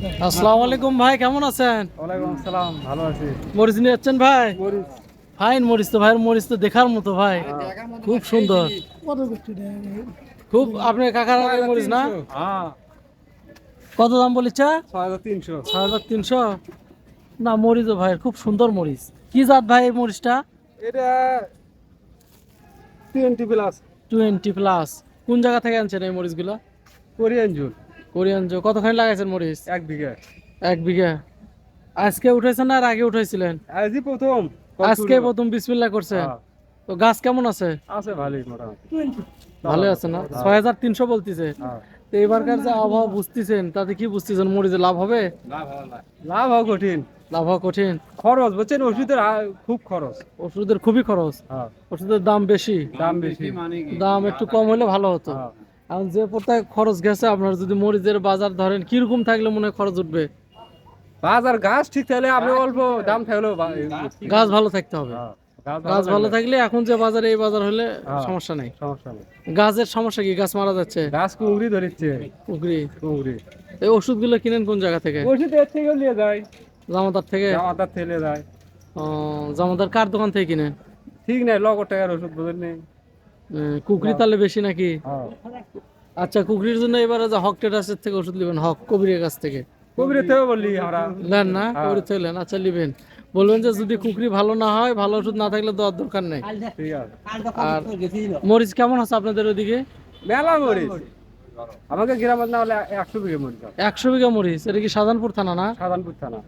আসসালামু আলাইকুম ভাই কেমন আছেন? ওয়ালাইকুম আসসালাম ভালো আছি। মরিচ নিয়ে যাচ্ছেন ভাই? ফাইন মরিচ তো ভাইয়ের মরিচ তো দেখার মতো ভাই। খুব সুন্দর। খুব কাকার মরিচ না? হ্যাঁ। কত দাম বলেছে? ছয় হাজার তিনশো। ছয় হাজার তিনশো? না মরিচ ভাই খুব সুন্দর মরিচ। কি জাত ভাই এই মরিচটা? এটা টোয়েন্টি প্লাস টোয়েন্টি প্লাস কোন জায়গা থেকে আনছেন এই মরিচগুলো? কোরিয়ান কোরিয়ান জো কতখানি লাগাইছেন মরিচ? এক বিঘা। এক বিঘা। আজকে উঠেছেন না আর আগে উঠেছিলেন? আজই প্রথম। আজকে প্রথম বিসমিল্লা করছেন। হ্যাঁ, তো গাছ কেমন আছে? আছে ভালোই মোটামুটি। ভালো আছে না? ছয় হাজার তিনশো বলতেছে। হ্যাঁ। তো এবারকার যে আবহাওয়া বুঝতেছেন তাতে কি বুঝতেছেন মরিচে লাভ হবে? লাভ হওয়া কঠিন। লাভ হওয়া কঠিন? খরচ বুঝছেন? ওষুধের খুব খরচ। ওষুধের খুবই খরচ। হ্যাঁ। ওষুধের দাম বেশি। দাম বেশি। দাম একটু কম হলে ভালো হতো। হ্যাঁ। এখন যে পর্যায়ে খরচ গেছে আপনার যদি মরিচের বাজার ধরেন কীরকম থাকলে মনে খরচ উঠবে? বাজার গাছ ঠিক থাকলে আপনি অল্প দাম থাকলেও গাছ ভালো থাকতে হবে। হ্যাঁ, গাছ ভালো থাকলে এখন যে বাজারে এই বাজার হলে হ্যাঁ। সমস্যা নেই। সমস্যা নেই। গাছের সমস্যা কি? গাছ মারা যাচ্ছে? গাছ কুংড়ি ধরেছে। পুকুরি কুংড়ি এই ওষুধগুলো কিনেন কোন জায়গা থেকে? ওষুধ এর থেকেও নিয়ে যায়। জামাদার থেকে? জামাতার থেলে যায়। ও, জামাদার কার দোকান থেকে কিনেন ঠিক নাই লগর টাকার ওষুধ বোঝেন নেই। কুকরি তাহলে বেশি নাকি? হ্যাঁ। আচ্ছা কুকরির জন্য এবারে যে হক টেরাসের থেকে ওষুধ নেবেন হক কবিরের কাছ থেকে। কবিরে থেকেও বললি আমরা। নেন না? থেকে নেন? আচ্ছা নেবেন বলবেন যে যদি কুকরি ভালো না হয় ভালো ওষুধ না থাকলে দেওয়ার দরকার নেই। আর মরিচ কেমন আছে আপনাদের ওদিকে? মেলা মরিচ। আমাকে গ্রামের না হলে একশো বিঘে মরিচ একশো বিঘা মরিচ এটা কি সাধারণপুর থানা না? সাধারণপুর থানা।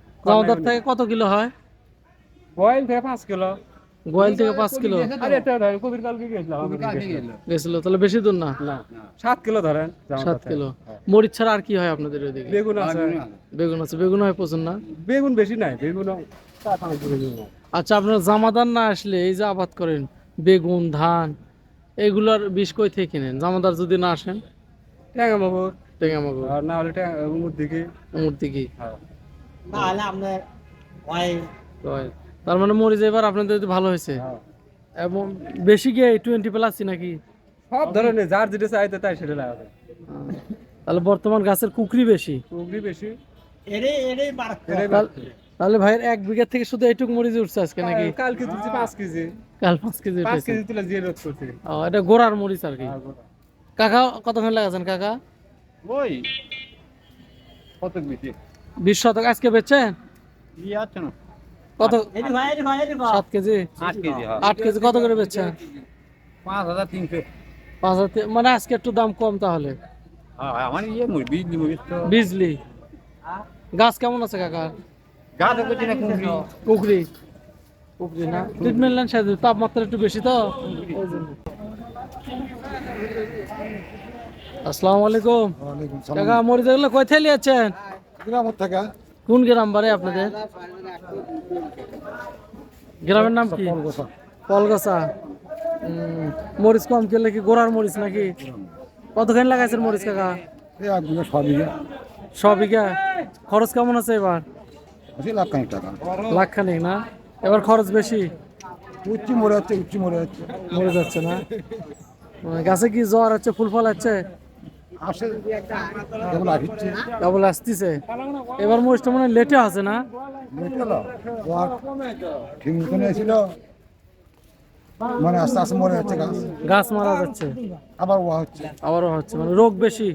থেকে কত কিলো হয়? বয়েল থেকে পাঁচ কিলো। গোয়াল থেকে পাঁচ কিলো। আর এটা ধরেন কবির কালকে গেছিলাম গেছিল তাহলে বেশি দূর না? না সাত কিলো ধরেন সাত কিলো। মরিচ ছাড়া আর কি হয় আপনাদের ওদিকে বেগুন আছে। বেগুন আছে। বেগুন হয় প্রচুর না? বেগুন বেশি নাই বেগুন। আচ্ছা আপনার জামাদার না আসলে এই যে আবাদ করেন বেগুন ধান এগুলার বিষ কই থেকে কিনেন? জামাদার যদি না আসেন? ট্যাঙ্গা মাগুর। টেঙ্গামাগো আর না হলে ট্যাঙ্গা উমুর দিকে। মূর্তি কি হ্যাঁ। হয়। তার মানে মরিচ এবার আপনাদের যদি ভালো হয়েছে। হ্যাঁ। এবং বেশি গিয়ে টোয়েন্টি প্লাস নাকি? সব ধরনের যার যেটা চাইতে তাই সেটা লাগাবে তাহলে বর্তমান গাছের কুকরি বেশি। উগরি বেশি। তাহলে- ভাইয়ের এক বিঘা থেকে শুধু এইটুক মরিচ উঠছে আজকে নাকি? কালকে তুলছি পাঁচ কেজি। কাল পাঁচ কেজি পাঁচ কেজি তুলে রোদ করছি। ও, এটা গোড়ার মরিচ আর কি। কাকা কতক্ষণ লাগাছেন কাকা? ওই কত বিশ? শতক। আজকে বেচছেন? ইয়ে আছে না কত? সাত কেজি? আট কেজি হ্যাঁ। আট কেজি কত করে বেচছেন? পাঁচ হাজার তিনশো। পাঁচ হাজার মানে আজকে একটু দাম কম তাহলে। হ্যাঁ আমার ইয়ে মুড়ি বিজলি মুড়ি তো। বিজলি। গাছ কেমন আছে কাকা? গাছ হচ্ছে না ট্রিটমেন্ট লাইন সাথে তাপমাত্রা একটু বেশি তো। আসসালামু আলাইকুম। কাকা মরিচ এগুলো কই থেকে লিয়েছেন গ্রামের থেকে। কোন গ্রাম বারে আপনাদের? গ্রামের নাম কি? কলগাছা মরিচ কম খেলে কি গোড়ার মরিচ নাকি? কতখানি লাগাইছেন মরিচ কাকা? ছ বিঘা। খরচ কেমন আছে এবার? লাখ খানিক টাকা। লাখ না? এবার খরচ বেশি? উচ্চি মরে যাচ্ছে উচ্চি মরে যাচ্ছে। মরে যাচ্ছে না? গাছে কি জ্বর আছে ফুল ফল আছে? আসে। যেমন আসছে। কেবল আসতেছে। এবার মনে হয় লেটে আছে না? ঠিক মতন এসেছিল মানে আস্তে আস্তে মরে যাচ্ছে গাছ। গাছ মারা যাচ্ছে। আবার ওয়া হচ্ছে। আবারও হচ্ছে। মানে রোগ বেশি।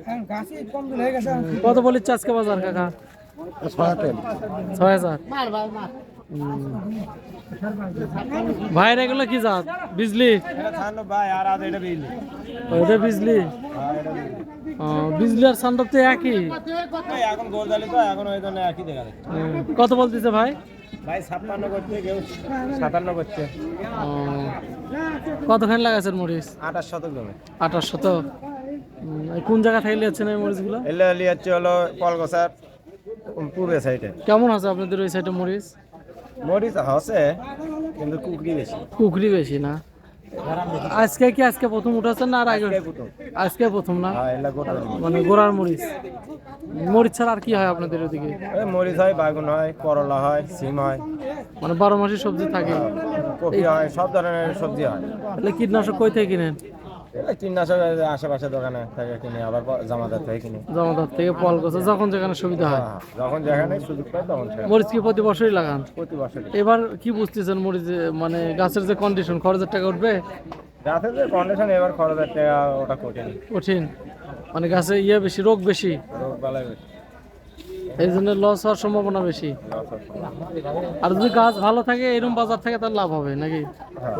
কত বলিচ্ছে আজকে বাজার কাকা? ছয় ছয় হাজার। হুম। ভাইয়ের এগুলো কি জাত? বিজলি? এটা বিজলি। বিজলি আর সান্ডপ তো একই। এখন গোল তো এখন ওই জন্য একই দেখা যাচ্ছে কত বলতেছে ভাই? ভাই ছাপ্পান্ন করছে কেউ সাতান্ন করছে ও, কতখানি লাগাইছেন মরিচ? আঠাশ শতক। জমি আঠাশ শত কোন জায়গা থেকে লিয়েছেন এই মরিচগুলো? এলে লিয়াচ্ছে হলো সাইডে। কেমন আছে আপনাদের ওই সাইডে মরিচ? মরিচ আছে কিন্তু কুকরি বেশি। কুকরি বেশি না? আজকে কি আজকে প্রথম উঠেছেন না আর আগে আজকে প্রথম। না? হ্যাঁ মানে গোড়ার মরিচ। মরিচ ছাড়া আর কি হয় আপনাদের ওদিকে? মরিচ হয় বাগুন হয় করলা হয় সিম হয়। মানে বারো মাসের সবজি থাকে। কপি হয় সব ধরনের সবজি হয়। তাহলে কীটনাশক কই থেকে কিনেন? কীটনাশক আশেপাশে দোকানে থেকে কিনি আবার প- জামাদার থেকে কিনি। জমাদার থেকে পল গছে যখন যেখানে সুবিধা হয়। হ্যাঁ, যখন যেখানে সুযোগ পাই তখন মরিচ কি প্রতি বছরই লাগান? প্রতি এবার কি বুঝতেছেন মরিচ মানে গাছের যে কন্ডিশন খরচের টাকা উঠবে? যাতে যে কন্ডিশন এবার খরচের টাকা ওটা কঠিন। কঠিন। মানে গাছে ইয়ে বেশি রোগ বেশি। রোগ বালাই বেশি। এই জন্য লস হওয়ার সম্ভাবনা বেশি। আর যদি গাছ ভালো থাকে এরকম বাজার থাকে তাহলে লাভ হবে নাকি? হ্যাঁ।